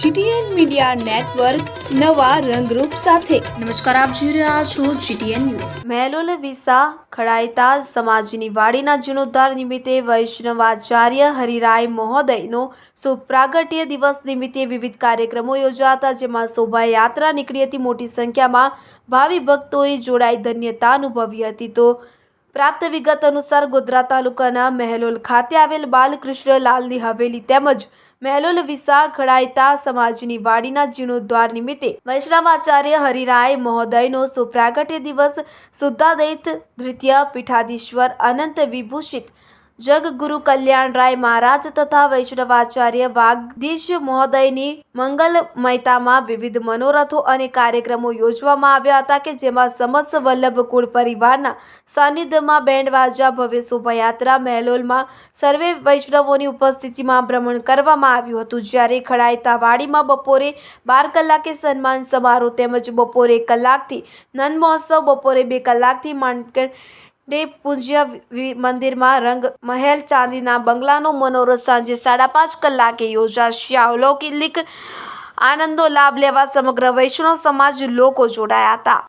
GTN media network નવા રંગરૂપ સાથે. નમસ્કાર આપ જોઈ રહ્યા છો જીટીએન ન્યૂઝ. મહેલોલ વિસા ખડાયતા સમાજની વાડીના જીર્ણોદ્ધાર નિમિત્તે વૈષ્ણવાચાર્ય હરિરાય મહોદયનો સુપ્રાગટ્ય દિવસ નિમિત્તે વિવિધ કાર્યક્રમો યોજાતા જેમાં શોભાયાત્રા નીકળી હતી. મોટી સંખ્યામાં ભાવિ ભક્તોએ જોડાઈ ધન્યતા અનુભવી હતી. તો પ્રાપ્ત વિગત અનુસાર ગોધરા તાલુકાના મહેલોલ ખાતે આવેલ બાલકૃષ્ણ લાલની હવેલી તેમજ મહેલોલ વિસા ખડાયતા સમાજની વાડીના જીર્ણોદ્વાર નિમિત્તે વૈષ્ણવાચાર્ય હરિરાય મહોદયનો સુપ્રાગટ્ય દિવસ શુદ્ધાદૈત દ્વિતીય પીઠાધીશ્વર અનંત વિભૂષિત જગગુરુ કલ્યાણરાય મહારાજ તથા વૈષ્ણવાચાર્ય વાગદીશ મહોદયની મંગલ મંગલમયતામાં વિવિધ મનોરથો અને કાર્યક્રમો યોજવામાં આવ્યા હતા કે જેમાં સમસ્ત વલ્લભ કુળ પરિવારના સાનિધ્યમાં બેન્ડવાજા ભવ્ય શોભાયાત્રા, મહેલોલમાં સર્વે વૈષ્ણવોની ઉપસ્થિતિમાં ભ્રમણ કરવામાં આવ્યું હતું. જ્યારે ખડાયતા વાડીમાં બપોરે બાર કલાકે સન્માન સમારોહ તેમજ બપોરે કલાકથી નંદ મહોત્સવ, બપોરે બે કલાકથી માંડકે ડે પૂજ્ય મંદિરમાં રંગ મહેલ ચાંદીના બંગલાનો મનોરથ સાંજે સાડા પાંચ કલાકે યોજાશે. અલૌકિક આનંદો લાભ લેવા સમગ્ર વૈષ્ણવ સમાજ લોકો જોડાયા હતા.